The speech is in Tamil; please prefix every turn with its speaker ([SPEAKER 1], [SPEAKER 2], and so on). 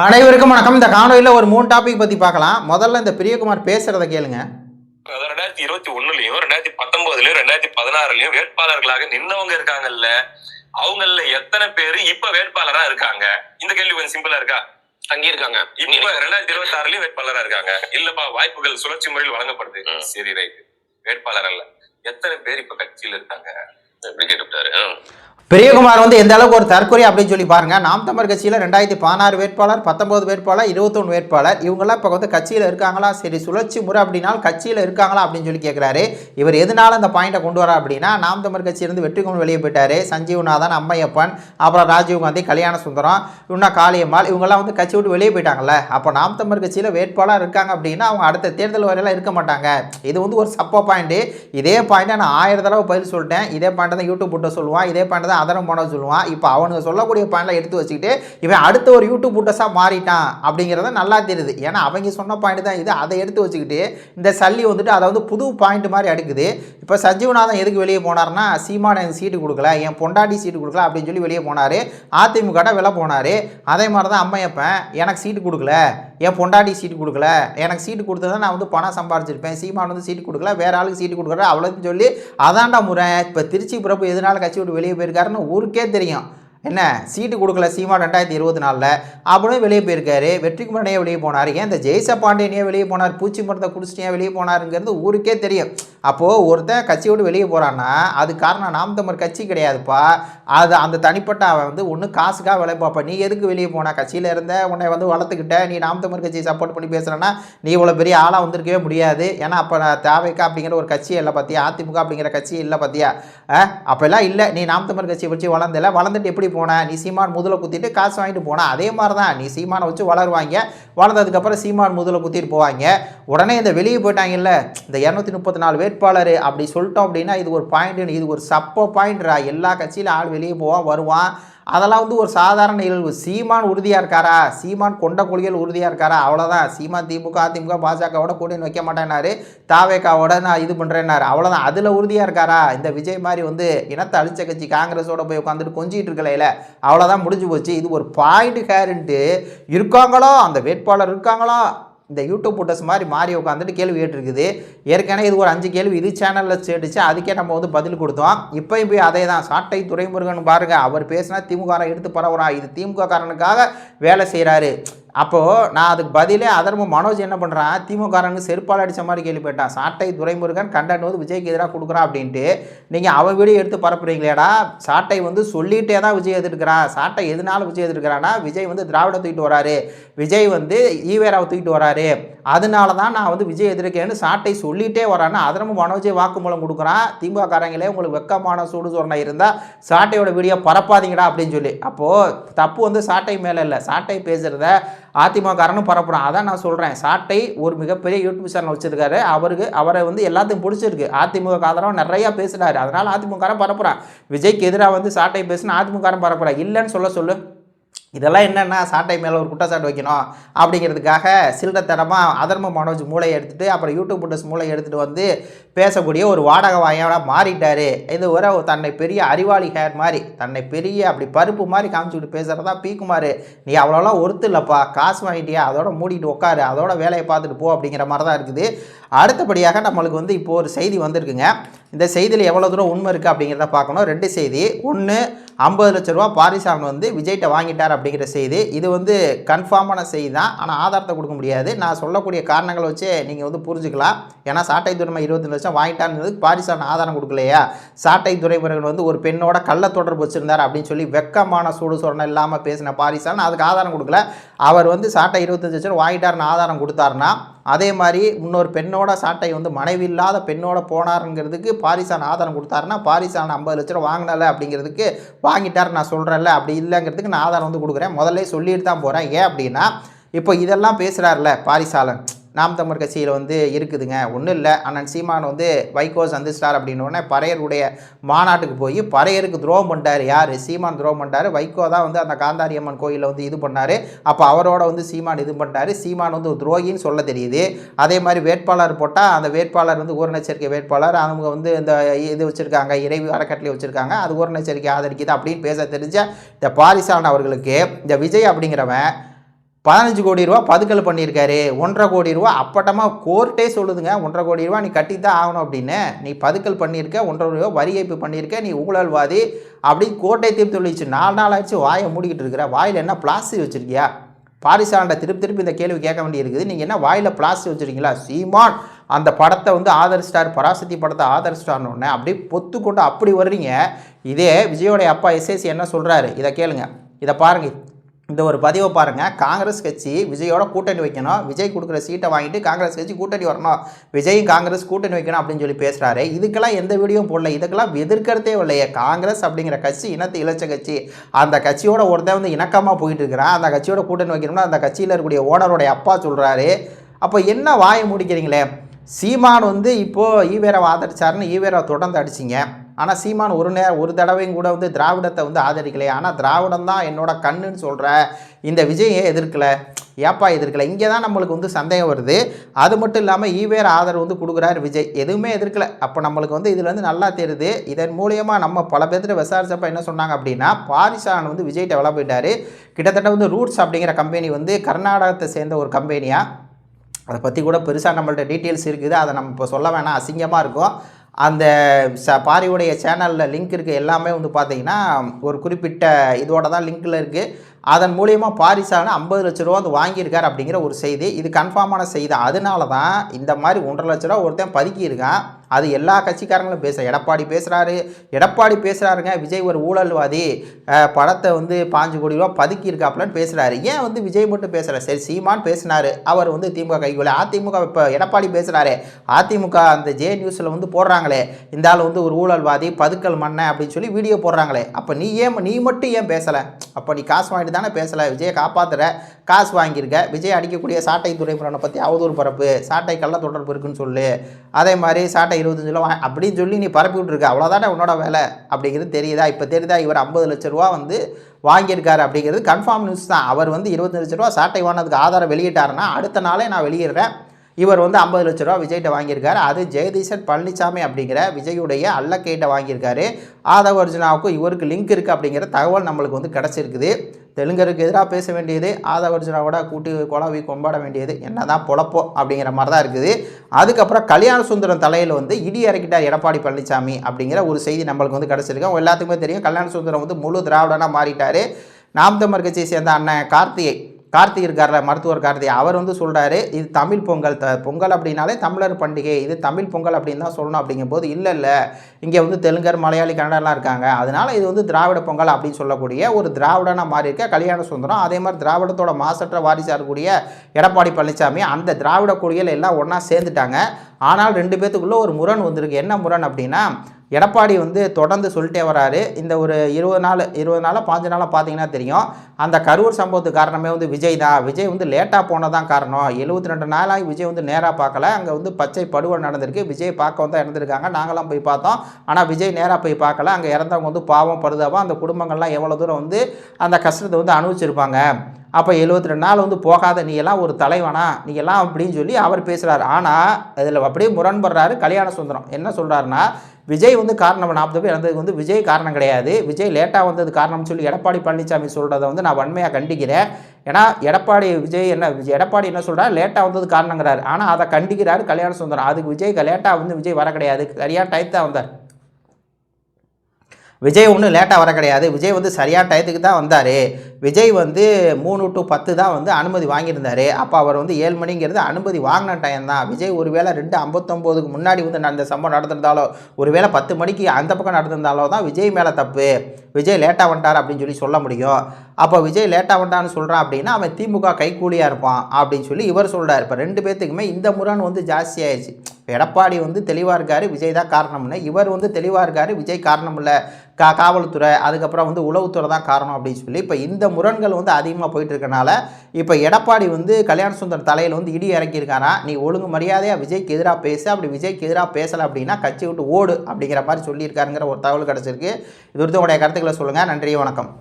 [SPEAKER 1] அனைவருக்கும் வணக்கம். இந்த காணொலியில் ஒரு மூணு டாபிக் பற்றி பார்க்கலாம். முதல்ல இந்த பிரியகுமார் பேசுகிறத கேளுங்க.
[SPEAKER 2] ரெண்டாயிரத்தி இருபத்தி ஒண்ணுலயும் ரெண்டாயிரத்தி பத்தொன்பதுலயும் ரெண்டாயிரத்தி பதினாறுலயும் வேட்பாளர்களாக நின்னவங்க இருக்காங்கல்ல. அவங்கள எத்தனை பேரு இப்ப வேட்பாளரா இருக்காங்க? இந்த கேள்வி கொஞ்சம் சிம்பிளா இருக்கா?
[SPEAKER 3] அங்கே இருக்காங்க
[SPEAKER 2] இப்ப ரெண்டாயிரத்தி இருபத்தி ஆறுலயும் வேட்பாளரா இருக்காங்க. இல்லப்பா வாய்ப்புகள் சுழற்சி முறையில் வழங்கப்படுது. சரி ரைட் வேட்பாளர் அல்ல. எத்தனை பேர் இப்ப கட்சியில இருக்காங்க?
[SPEAKER 1] பிரியகுமார் வந்து எந்த அளவுக்கு ஒரு தற்கொலை? அப்படின்னு சொல்லி பாருங்க. நாம் தமிழ் கட்சியில் ரெண்டாயிரத்தி பதினாறு வேட்பாளர் பத்தொன்பது வேட்பாளர் இருபத்தொன்று வேட்பாளர் இவங்கெல்லாம் இப்போ வந்து கட்சியில் இருக்காங்களா? சரி சுழற்சி முறை அப்படின்னா கட்சியில் இருக்காங்களா? அப்படின்னு சொல்லி கேட்குறாரு இவர் எதனால அந்த பாயிண்டை கொண்டு வரா அப்படின்னா நாம் தமிழ் கட்சியிலிருந்து வெற்றி கொண்டு வெளியே போயிட்டாரு. சஞ்சீவ்நாதன் அம்மையப்பன் அப்புறம் ராஜீவ் காந்தி கல்யாண சுந்தரம் இன்னும் காளியம்மாள் இவங்கெல்லாம் வந்து கட்சி விட்டு வெளியே போயிட்டாங்கல்ல. அப்போ நாம் தமிழ் கட்சியில் வேட்பாளர் இருக்காங்க அப்படின்னா அவங்க அடுத்த தேர்தல் வரையெல்லாம் இருக்க மாட்டாங்க. இது வந்து ஒரு சப்போ பாயிண்ட்டு இதே பாயிண்ட்டை நான் ஆயிரம் தடவை பதில் சொல்லிட்டேன். இதே பாயிண்ட் தான் யூடியூப் போட்டு சொல்லுவான் இதே பாயிண்ட் தான் அதரம் போன சொல்லுவான். இப்போ அவனுங்க சொல்லக்கூடிய பாயிண்டில் எடுத்து வச்சுக்கிட்டு இவன் அடுத்த ஒரு யூடியூப் புட்டஸாக மாறிட்டான் அப்படிங்கிறத நல்லா தெரியுது. ஏன்னா அவங்க சொன்ன பாயிண்ட் தான் இது. அதை எடுத்து வச்சுக்கிட்டு இந்த சல்லி வந்துட்டு அதை வந்து புது பாயிண்ட் மாதிரி அடுக்குது. இப்போ சஞ்சீவநாதன் எதுக்கு வெளியே போனார்னா சீமான எனக்கு சீட்டு கொடுக்கல என் பொண்டாட்டி சீட்டு கொடுக்கல அப்படின்னு சொல்லி வெளியே போனார். அதிமுக வில போனார். அதே மாதிரி தான் அம்மையப்பன் எனக்கு சீட்டு கொடுக்கல. என் பொண்டாட்டி சீட்டு கொடுக்கல எனக்கு சீட்டு கொடுத்தது நான் வந்து பணம் சம்பாரிச்சிருப்பேன் சீமான் வந்து சீட்டு கொடுக்கல வேற ஆளுக்கு சீட்டு கொடுக்குற அவ்வளோன்னு சொல்லி அதான்டா முறை. இப்போ திருச்சி பிரபு எதனால கட்சி விட்டு வெளியே போயிருக்காருன்னு ஊருக்கே தெரியும். என்ன? சீட்டு கொடுக்கல சீமா ரெண்டாயிரத்தி இருபத்தி நாலில். அப்படின்னு வெளியே போயிருக்காரு. வெற்றிக்குமரனையே வெளியே போனார். ஏன் இந்த ஜெய்ச பாண்டியனையே வெளியே போனார்? பூச்சி மருந்தை குடிச்சிட்டே வெளியே போனாருங்கிறது ஊருக்கே தெரியும். அப்போது ஒருத்தன் கட்சி விட்டு வெளியே போகிறான்னா அது காரணம் நாம் தமிழ் கட்சி கிடையாதுப்பா. அது அந்த தனிப்பட்ட அவன் வந்து ஒன்று காசுக்காக வேலை பார்ப்பா. நீ எதுக்கு வெளியே போனா? கட்சியில் இருந்த உன்னை வந்து வளர்த்துக்கிட்ட. நீ நாம் தமிழ் கட்சியை சப்போர்ட் பண்ணி பேசுகிறேன்னா நீ இவ்வளோ பெரிய ஆளாக வந்திருக்கவே முடியாது. ஏன்னா அப்போ நான் தேவைக்கா அப்படிங்கிற ஒரு கட்சி இல்லை பார்த்தியா அதிமுக அப்படிங்கிற கட்சி இல்லை பார்த்தியா அப்போல்லாம் இல்லை. நீ நாம் தமிழ் கட்சியை பற்றி வளர்ந்தல. வளர்ந்துட்டு எப்படி போன நீ சீமான் முதல குத்திட்டு காசு வாங்கிட்டு போன அதே மாதிரி தான் நீ சீமானை வச்சு வளருவாங்க. வளர்ந்ததுக்கப்புறம் சீமான் முதல குத்திட்டு போவாங்க. உடனே இந்த வெளியே போயிட்டாங்கல்ல இந்த இரநூத்தி முப்பத்தி நாலு வேட்பாளர் அப்படி சொல்லிட்டோம் அப்படின்னா இது ஒரு பாயிண்ட் இது ஒரு சப்ப பாயிண்ட்ரா எல்லா கட்சியிலும் ஆள் வெளியே போவான் வருவான். அதெல்லாம் வந்து ஒரு சாதாரண நிகழ்வு. சீமான் உறுதியாக இருக்காரா? சீமான் கொண்ட கொள்கையில் உறுதியாக இருக்காரா? அவ்வளோதான் சீமான் திமுக அதிமுக பாஜகவோட கூட்டணி வைக்க மாட்டேன்னாரு. தாவேக்காவோட நான் இது பண்ணுறேன்னாரு அவ்வளோதான் அதில் உறுதியாக இருக்காரா? இந்த விஜய் மாதிரி வந்து இனத்தை அழிச்ச கட்சி காங்கிரஸோட போய் உட்காந்துட்டு கொஞ்சிட்டு இருக்கலையில அவ்வளோதான் முடிஞ்சு போச்சு. இது ஒரு பாயிண்ட் ஹேருன்ட்டு இருக்காங்களோ? அந்த வேட்பாளர் இருக்காங்களோ? இந்த யூடியூப் போட்டஸ் மாதிரி மாறி உட்காந்துட்டு கேள்வி கேட்டுருக்குது. ஏற்கனவே இது ஒரு அஞ்சு கேள்வி இது சேனலில் சேடிச்சு அதுக்கே நம்ம வந்து பதில் கொடுத்தோம். இப்போயும் போய் அதே தான் சாட்டை துரைமுருகன் பாருங்கள் அவர் பேசினா திமுக எடுத்து பரவுறா இது திமுக காரனுக்காக வேலை செய்கிறாரு அப்போது நான் அதுக்கு பதிலே அதர்ம மனோஜ் என்ன பண்ணுறான் திமுககாரனுக்கு செருப்பால் அடித்த மாதிரி கேள்வி போயிட்டான் சாட்டை துரைமுருகன் கண்டென்ட் வந்து விஜய்க்கு எதிராக கொடுக்குறான் அப்படின்ட்டு நீங்கள் அவன் வீடியோ எடுத்து பரப்புறீங்களேடா? சாட்டை வந்து சொல்லிகிட்டே தான் விஜய் எதிர்க்கிறான். சாட்டை எதனால விஜய் எதிர்க்கிறான்னா விஜய் வந்து திராவிட தூக்கிட்டு வராரு. விஜய் வந்து ஈவேராவை தூக்கிட்டு வராரு. அதனால தான் நான் வந்து விஜய் எதிர்க்கேன்னு சாட்டை சொல்லிகிட்டே வரான்னு அதர்ம மனோஜே வாக்குமூலம் கொடுக்குறான் திமுகாரங்களே உங்களுக்கு வெக்கமான சூடு சொரணை இருந்தால் சாட்டையோட வீடியோ பரப்பாதீங்கடா அப்படின்னு சொல்லி. அப்போது தப்பு வந்து சாட்டை மேலே இல்லை. சாட்டை பேசுகிறத அதிமுககாரனும் பரப்புறான். அதான் நான் சொல்கிறேன் சாட்டை ஒரு மிகப்பெரிய யூடியூப் சேனல் வச்சிருக்காரு. அவருக்கு அவரை வந்து எல்லாத்தையும் பிடிச்சிருக்கு. அதிமுக ஆதரவு நிறையா பேசுகிறாரு அதனால் அதிமுகாரன் பரப்புறான். விஜய்க்கு எதிராக வந்து சாட்டை பேசுனா அதிமுகாரன் பரப்புறான். இல்லைன்னு சொல்ல சொல்லு. இதெல்லாம் என்னென்னா சாட்டை மேலே ஒரு குற்றச்சாட்டு வைக்கணும். அப்படிங்கிறதுக்காக சில்லறத்தனமாக அதர்ம மனோஜ் மூளையை எடுத்துகிட்டு அப்புறம் யூடியூப் புட்டஸ் மூளையை எடுத்துகிட்டு வந்து பேசக்கூடிய ஒரு வாடகை வாயோட மாறிட்டார். இது ஒரு தன்னை பெரிய அறிவாளி ஹேர் மாதிரி தன்னை பெரிய அப்படி பருப்பு மாதிரி காமிச்சுக்கிட்டு பேசுகிறதா பீக்குமார் நீ அவ்வளோலாம் ஒருத்து இல்லைப்பா காசு வாங்கிட்டியா அதோட மூடிட்டு உட்காரு அதோட வேலையை பார்த்துட்டு போ அப்படிங்கிற மாதிரி தான் இருக்குது. அடுத்தபடியாக நம்மளுக்கு வந்து இப்போ ஒரு செய்தி வந்திருக்குங்க. இந்த செய்தியில் எவ்வளோ தூரம் உண்மை இருக்குது அப்படிங்கிறத பார்க்கணும். ரெண்டு செய்தி. ஒன்று ஐம்பது லட்ச ரூபா பாரிசாரன் வந்து விஜய்கிட்ட வாங்கிட்டார் அப்படிங்கிற செய்தி. இது வந்து கன்ஃபார்மான செய்தி தான் ஆனால் ஆதாரத்தை கொடுக்க முடியாது. நான் சொல்லக்கூடிய காரணங்களை வச்சு நீங்கள் வந்து புரிஞ்சுக்கலாம். ஏன்னா சாட்டை துறைமை இருபத்தஞ்சு லட்சம் வாங்கிட்டாருன்றது பாரிசாரன் ஆதாரம் கொடுக்கலையா? சாட்டை துறைமுருகன் வந்து ஒரு பெண்ணோட கள்ள தொடர்பு வச்சுருந்தார் அப்படின்னு சொல்லி வெக்கமான சூடு சொரணை இல்லாமல் பேசின பாரிசாரன் அதுக்கு ஆதாரம் கொடுக்கல. அவர் வந்து சாட்டை இருபத்தஞ்சு லட்சம் வாங்கிட்டாருன்னு ஆதாரம் கொடுத்தாருன்னா அதே மாதிரி இன்னொரு பெண்ணோட சாட்டை வந்து மனைவி இல்லாத பெண்ணோட போனாருங்கிறதுக்கு பாரிசான் ஆதாரம் கொடுத்தாருன்னா பாரிசான் ஐம்பது லட்ச ரூபா வாங்கினல அப்படிங்கிறதுக்கு வாங்கிட்டார் நான் சொல்கிறேன்ல அப்படி இல்லைங்கிறதுக்கு நான் ஆதாரம் வந்து கொடுக்குறேன். முதல்ல சொல்லிட்டு தான் போகிறேன் ஏன் அப்படின்னா இப்போ இதெல்லாம் பேசுகிறாருல பாரிசாலன். நாம் தமிழ் கட்சியில் வந்து இருக்குதுங்க. ஒன்றும் இல்லை. அண்ணன் சீமான் வந்து வைகோ சந்திச்சிட்டார் அப்படின்னோடனே பறையருடைய மாநாட்டுக்கு போய் பறையருக்கு துரோகம் பண்ணிட்டார். யார்? சீமான் துரோகம் பண்ணிட்டார். வைகோ தான் வந்து அந்த காந்தாரி அம்மன் கோயிலில் வந்து இது பண்ணார். அப்போ அவரோட வந்து சீமான் இது பண்ணிட்டார். சீமான் வந்து துரோகின்னு சொல்ல தெரியுது. அதே மாதிரி வேட்பாளர் போட்டால் அந்த வேட்பாளர் வந்து ஊரணச்சரிக்கை வேட்பாளர். அவங்க வந்து இந்த இது வச்சுருக்காங்க. இறைவு அறக்கட்டளை வச்சுருக்காங்க. அது ஊரணச்சரிக்கை ஆதரிக்குது அப்படின்னு பேச தெரிஞ்ச இந்த பாரிசான் அவர்களுக்கு இந்த விஜய் அப்படிங்கிறவன் பதினஞ்சு கோடி ரூபா பதுக்கல் பண்ணியிருக்காரு. ஒன்றரை கோடி ரூபா அப்பட்டமாக கோர்ட்டே சொல்லுதுங்க. ஒன்றரை கோடி ரூபா நீ கட்டி தான் ஆகணும் அப்படின்னு. நீ பதுக்கல் பண்ணியிருக்க ஒன்றரை ரூபா வரி ஏய்ப்பு பண்ணியிருக்க நீ ஊழல்வாதி அப்படி கோர்ட்டை தீர்ப்பு சொல்லிச்சு நாலு நாள் ஆச்சு வாயை மூடிக்கிட்டு இருக்கிற. வாயில் என்ன பிளாஸ்டிக் வச்சுருக்கியா? பாரிசாண்ட திருப்பி திருப்பி இந்த கேள்வி கேட்க வேண்டியிருக்குது. நீங்கள் என்ன வாயில் பிளாஸ்டிக் வச்சுருக்கீங்களா? சீமான் அந்த படத்தை வந்து ஆதரிச்சிட்டார். பராசக்தி படத்தை ஆதரிச்சிட்டார்னு ஒன்று அப்படியே பொத்து கொண்டு அப்படி வர்றீங்க. இதே விஜயோடைய அப்பா எஸ்எஸ்சி என்ன சொல்கிறாரு இதை கேளுங்க. இதை பாருங்கள் இந்த ஒரு பதிவை பாருங்கள் காங்கிரஸ் கட்சி விஜயோட கூட்டணி வைக்கணும். விஜய் கொடுக்குற சீட்டை வாங்கிட்டு காங்கிரஸ் கட்சி கூட்டணி வரணும். விஜயும் காங்கிரஸ் கூட்டணி வைக்கணும் அப்படின்னு சொல்லி பேசுகிறாரு இதுக்கெல்லாம் எந்த வீடியோவும் போடல. இதுக்கெல்லாம் எதிர்க்கிறதே இல்லையே. காங்கிரஸ் அப்படிங்கிற கட்சி இனத்து இளைச்ச கட்சி. அந்த கட்சியோட ஒருத்தன் வந்து இணக்கமாக போயிட்டு இருக்கிறான். அந்த கட்சியோட கூட்டணி வைக்கணும்னா அந்த கட்சியில் இருக்கக்கூடிய ஓனருடைய அப்பா சொல்கிறாரு அப்போ என்ன வாயை முடிக்கிறீங்களே? சீமான் வந்து இப்போது ஈவேராவை ஆதரிச்சாருன்னு ஈவேராவை தொடர்ந்து அடிச்சிங்க. ஆனால் சீமான் ஒரு நே ஒரு தடவையும் கூட வந்து திராவிடத்தை வந்து ஆதரிக்கலையே. ஆனால் திராவிடம் தான் என்னோட கண்ணுன்னு சொல்கிற இந்த விஜய் எதிர்க்கலை எதிர்க்கல? ஏப்பா எதிர்க்கல? இங்கே தான் நம்மளுக்கு வந்து சந்தேகம் வருது. அது மட்டும் இல்லாமல் ஈவேர் ஆதரவு வந்து கொடுக்குறாரு விஜய். எதுவுமே எதிர்க்கல. அப்போ நம்மளுக்கு வந்து இதில் வந்து நல்லா தெரியுது. இதன் மூலியமாக நம்ம பல பேர்த்திட்ட விசாரிச்சப்போ என்ன சொன்னாங்க அப்படின்னா பாரிசான் வந்து விஜய் டெவலப் ஆகிட்டார் கிட்டத்தட்ட வந்து ரூட்ஸ் அப்படிங்கிற கம்பெனி வந்து கர்நாடகத்தை சேர்ந்த ஒரு கம்பெனியாக அதை பற்றி கூட பெருசாக நம்மள்ட்ட டீட்டெயில்ஸ் இருக்குது. அதை நம்ம இப்போ சொல்ல வேணாம். அசிங்கமாக இருக்கும். அந்த ச பாரியுடைய சேனலில் லிங்க் இருக்குது எல்லாமே வந்து பார்த்தீங்கன்னா ஒரு குறிப்பிட்ட இதோட தான் லிங்க்கில் இருக்குது அதன் மூலியமாக பாரிசான ஐம்பது லட்ச ரூபா வந்து வாங்கியிருக்கார் அப்படிங்கிற ஒரு செய்தி. இது கன்ஃபார்மான செய்தி. அதனால தான் இந்த மாதிரி ஒன்றரை லட்ச ரூபா ஒருத்தன் பதுக்கியிருக்கான். அது எல்லா கட்சிக்காரங்களும் பேச எடப்பாடி பேசுகிறாரு எடப்பாடி பேசுகிறாருங்க விஜய் ஒரு ஊழல்வாதி. படத்தை வந்து பாஞ்சு கோடி ரூபா பதுக்கி இருக்காப்புலன்னு பேசுகிறாரு ஏன் வந்து விஜய் மட்டும் பேசுகிறார் சரி சீமான் பேசினார். அவர் வந்து திமுக கைகொள்ள அதிமுக இப்போ எடப்பாடி பேசுகிறாரு அதிமுக அந்த ஜே நியூஸில் வந்து போடுறாங்களே. இந்த ஆள் வந்து ஒரு ஊழல்வாதி பதுக்கல் மண்ணை அப்படின்னு சொல்லி வீடியோ போடுறாங்களே. அப்போ நீ ஏன் நீ மட்டும் ஏன் பேசலை? அப்போ நீ காசு வாங்கிட்டு தானே பேசலை? விஜயை காப்பாற்றுற காசு வாங்கியிருக்க விஜய் அடிக்கக்கூடிய சாட்டை துறைமுறனை பற்றி அவதூறு பரப்பு சாட்டை கள்ள தொடர்பு இருக்குன்னு சொல்லு. அதே மாதிரி சாட்டை இருபத்தஞ்சு ரூபா வா- அப்படின்னு சொல்லி நீ பரப்பி விட்ருக்க அவ்வளோதானே உன்னோட வேலை? அப்படிங்கிறது தெரியுதா? இப்போ தெரியுதா? இவர் ஐம்பது லட்ச ரூபா வந்து வாங்கியிருக்காரு அப்படிங்கிறது கன்ஃபார்ம் நியூஸ் தான். அவர் வந்து இருபத்தஞ்சு லட்ச ரூபா சாட்டை வாங்கினதுக்கு ஆதாரம் வெளியிட்டாருன்னா அடுத்த நாளே நான் வெளியிடுறேன். இவர் வந்து ஐம்பது லட்ச ரூபா விஜய்கிட்ட வாங்கியிருக்காரு. அது ஜெயதீசன் பழனிசாமி அப்படிங்கிற விஜயுடைய அல்லக்கையிட்ட வாங்கியிருக்காரு. ஆதவ அர்ஜுனாவுக்கும் இவருக்கு லிங்க் இருக்குது அப்படிங்கிற தகவல் நம்மளுக்கு வந்து கிடச்சிருக்குது. தெலுங்கருக்கு எதிராக பேச வேண்டியது ஆதவ அர்ஜுனாவோட கூட்டி குழாவி கொண்டாட வேண்டியது என்ன தான் பொழப்போ அப்படிங்கிற மாதிரி தான் இருக்குது. அதுக்கப்புறம் கல்யாண சுந்தரம் தலையில் வந்து இடி இறக்கிட்டார் எடப்பாடி பழனிசாமி அப்படிங்கிற ஒரு செய்தி நம்மளுக்கு வந்து கிடச்சிருக்கு. அவங்க எல்லாத்துக்குமே தெரியும் கல்யாண சுந்தரம் வந்து முழு திராவிடனாக மாறிட்டார். நாம் தமிழ் கட்சியை சேர்ந்த அண்ணன் கார்த்திகை. கார்த்திக் இருக்கார்ல மருத்துவர் கார்த்திகை அவர் வந்து சொல்கிறாரு இது தமிழ் பொங்கல் த பொங்கல் அப்படின்னாலே தமிழர் பண்டிகை இது தமிழ் பொங்கல் அப்படின்னு தான் சொல்லணும் அப்படிங்கும்போது இல்லை இல்லை இங்கே வந்து தெலுங்கர் மலையாளி கன்னடலாம் இருக்காங்க. அதனால் இது வந்து திராவிட பொங்கல் அப்படின்னு சொல்லக்கூடிய ஒரு திராவிடனாக மாறி இருக்க கல்யாண சுந்தரம். அதே மாதிரி திராவிடத்தோட மாசற்ற வாரிசாக இருக்கக்கூடிய எடப்பாடி பழனிசாமி அந்த திராவிட கொடிகள் எல்லாம் ஒன்றா சேர்ந்துட்டாங்க. ஆனால் ரெண்டு பேத்துக்குள்ளே ஒரு முரண் வந்திருக்கு. என்ன முரண் அப்படின்னா எடப்பாடி வந்து தொடர்ந்து சொல்லிட்டே வராரு. இந்த ஒரு இருபது நாள் இருபது நாளாக பாஞ்சு நாளாக பார்த்தீங்கன்னா தெரியும். அந்த கரூர் சம்பவத்துக்கு காரணமே வந்து விஜய் தான். விஜய் வந்து லேட்டாக போனதான் காரணம். எழுபத்தி ரெண்டு நாளாக விஜய் வந்து நேராக பார்க்கல அங்கே வந்து பச்சை படுகொலை நடந்திருக்கு. விஜய் பார்க்க வந்து இறந்துருக்காங்க. நாங்களாம் போய் பார்த்தோம். ஆனால் விஜய் நேராக போய் பார்க்கல. அங்கே இறந்தவங்க வந்து பாவம் படுதாவோ? அந்த குடும்பங்கள்லாம் எவ்வளோ தூரம் வந்து அந்த கஷ்டத்தை வந்து அனுபவிச்சிருப்பாங்க. அப்போ எழுபத்தி ரெண்டு நாள் வந்து போகாத நீ எல்லாம் ஒரு தலைவனா நீ எல்லாம் அப்படின்னு சொல்லி அவர் பேசுகிறார் ஆனால் அதில் அப்படியே முரண்படுறாரு கல்யாண சுந்தரம். என்ன சொல்கிறாருன்னா விஜய் வந்து காரணம் நாற்பது பேர் இறந்ததுக்கு வந்து விஜய் காரணம் கிடையாது. விஜய் லேட்டாக வந்தது காரணம்னு சொல்லி எடப்பாடி பழனிசாமி சொல்கிறத வந்து நான் வன்மையாக கண்டிக்கிறேன். ஏன்னா எடப்பாடி விஜய் என்ன விஜய் எடப்பாடி என்ன சொல்கிறார் லேட்டாக வந்தது காரணங்கிறார். ஆனால் அதை கண்டிக்கிறார் கல்யாண சுந்தரம். அதுக்கு விஜய் லேட்டாக வந்து விஜய் வர கிடையாது. சரியான டைத்தாக வந்தார். விஜய் ஒன்றும் லேட்டாக வர கிடையாது. விஜய் வந்து சரியான டயத்துக்கு தான் வந்தார். விஜய் வந்து மூணு டு பத்து தான் வந்து அனுமதி வாங்கியிருந்தார். அப்போ அவர் வந்து ஏழு மணிங்கிறது அனுமதி வாங்கின டைம் தான். விஜய் ஒருவேளை ரெண்டு ஐம்பத்தொம்போதுக்கு முன்னாடி வந்து அந்த சம்பவம் நடந்திருந்தாலோ ஒருவேளை பத்து மணிக்கு அந்த பக்கம் நடந்திருந்தாலோ தான் விஜய் மேலே தப்பு. விஜய் லேட்டாக வந்துட்டார் அப்படின்னு சொல்லி சொல்ல முடியும். அப்போ விஜய் லேட்டாக வந்துட்டான்னு சொல்கிறான் அப்படின்னா அவன் திமுக கைக்கூலியாக இருப்பான் அப்படின்னு சொல்லி இவர் சொல்கிறார் இப்போ ரெண்டு பேர்த்துக்குமே இந்த முரண் வந்து ஜாஸ்தியாயிடுச்சு எடப்பாடி வந்து தெளிவாக இருக்காரு விஜய் தான் காரணம்னு. இவர் வந்து தெளிவாக இருக்காரு விஜய் காரணம் இல்லை. கா காவல்துறை அதுக்கப்புறம் வந்து உளவுத்துறை தான் காரணம் அப்படின்னு சொல்லி இப்போ இந்த முரண்கள் வந்து அதிகமாக போயிட்டு இருக்கனால இப்போ எடப்பாடி வந்து கல்யாண சுந்தர் தலையில் வந்து இடி இறக்கியிருக்காரா? நீ ஒழுங்கு மரியாதையாக விஜய்க்கு எதிராக பேசு அப்படி விஜய்க்கு எதிராக பேசலை அப்படின்னா கட்சி விட்டு ஓடு அப்படிங்கிற மாதிரி சொல்லியிருக்காருங்கிற ஒரு தகவல் கிடச்சிருக்கு. இது ஒருத்தவங்களுடைய கருத்துக்களை சொல்லுங்கள் நன்றி வணக்கம்.